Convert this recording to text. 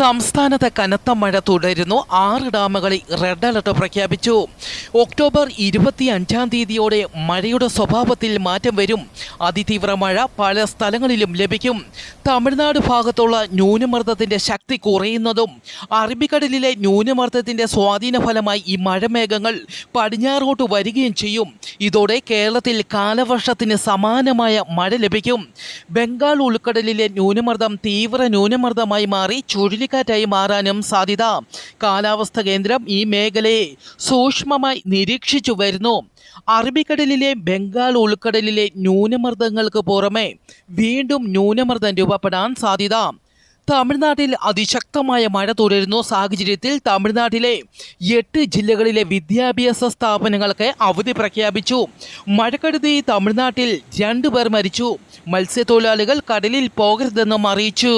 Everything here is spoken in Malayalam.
സംസ്ഥാനത്ത് കനത്ത മഴ തുടരുന്നു. ആറ് ഡാമുകളിൽ റെഡ് അലർട്ട് പ്രഖ്യാപിച്ചു. ഒക്ടോബർ ഇരുപത്തി അഞ്ചാം തീയതിയോടെ മഴയുടെ സ്വഭാവത്തിൽ മാറ്റം വരും. അതിതീവ്ര മഴ പല സ്ഥലങ്ങളിലും ലഭിക്കും. തമിഴ്നാട് ഭാഗത്തുള്ള ന്യൂനമർദ്ദത്തിന്റെ ശക്തി കുറയുന്നതും അറബിക്കടലിലെ ന്യൂനമർദ്ദത്തിന്റെ സ്വാധീന ഫലമായി ഈ മഴമേഘങ്ങൾ പടിഞ്ഞാറോട്ട് വരികയും ചെയ്യും. ഇതോടെ കേരളത്തിൽ കാലവർഷത്തിന് സമാനമായ മഴ ലഭിക്കും. ബംഗാൾ ഉൾക്കടലിലെ ന്യൂനമർദ്ദം തീവ്ര ന്യൂനമർദ്ദമായി മാറി ചുഴലിക്കാറ്റായി മാറാനും സാധ്യത. കാലാവസ്ഥ കേന്ദ്രം ഈ മേഖലയെ സൂക്ഷ്മമായി നിരീക്ഷിച്ചു വരുന്നു. അറബിക്കടലിലെ ബംഗാൾ ഉൾക്കടലിലെ ന്യൂനമർദ്ദങ്ങൾക്ക് പുറമെ വീണ്ടും ന്യൂനമർദ്ദം രൂപപ്പെടാൻ സാധ്യത. തമിഴ്നാട്ടിൽ അതിശക്തമായ മഴ തുടരുന്നു. സാഹചര്യത്തിൽ തമിഴ്നാട്ടിലെ എട്ട് ജില്ലകളിലെ വിദ്യാഭ്യാസ സ്ഥാപനങ്ങൾക്ക് അവധി പ്രഖ്യാപിച്ചു. മഴക്കെടുതി തമിഴ്നാട്ടിൽ രണ്ടുപേർ മരിച്ചു. മത്സ്യത്തൊഴിലാളികൾ കടലിൽ പോകരുതെന്നും അറിയിച്ചു.